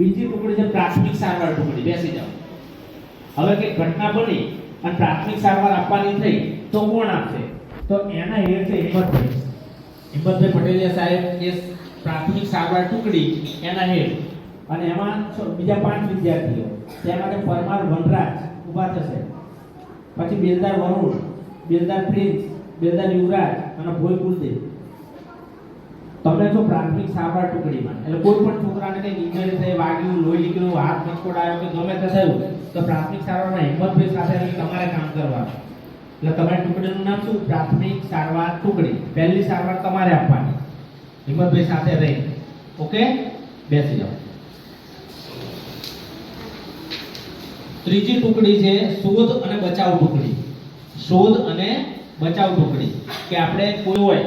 બીજી ટુકડી છે પ્રાથમિક સારવાર ટુકડી, બેસી જાઓ. હવે કે ઘટના બની અને પ્રાથમિક સારવાર આપવાની થઈ તો કોણ આપશે? તો એના હેર છે હિંમતભાઈ હિંમતભાઈ પટેલિયા સાહેબ એ પ્રાથમિક સારવાર ટુકડી એના હેડ અને એમાં બીજા પાંચ વિદ્યાર્થીઓ. તેમાં પરમાર વનરાજ ઊભા થશે. પછી બેલદાર વરુણ, બેલદાર પ્રિન્સ, બેલદાર યુવરાજ અને ભોય કુલદેવ. તમને જો પ્રાથમિક સારવાર ટુકડીમાં, એટલે કોઈ પણ છોકરાને કંઈ ઇન્જરી થઈ વાગ્યું, લોહી નીકળ્યું, હાથ મચકોડાયો કે ગમે તે થયું, તો પ્રાથમિક સારવારમાં હિંમતભાઈ સાથે તમારે કામ કરવાનું. એટલે તમારી ટુકડીનું નામ શું? પ્રાથમિક સારવાર ટુકડી. પહેલી સારવાર તમારે આપવાની. હિંમતભાઈ સાથે રહી ઓકે? બેસી જાઓ. ત્રીજી ટુકડી છે શોધ અને બચાવ ટુકડી. શોધ અને બચાવ ટુકડી. કે આપણે કોઈ હોય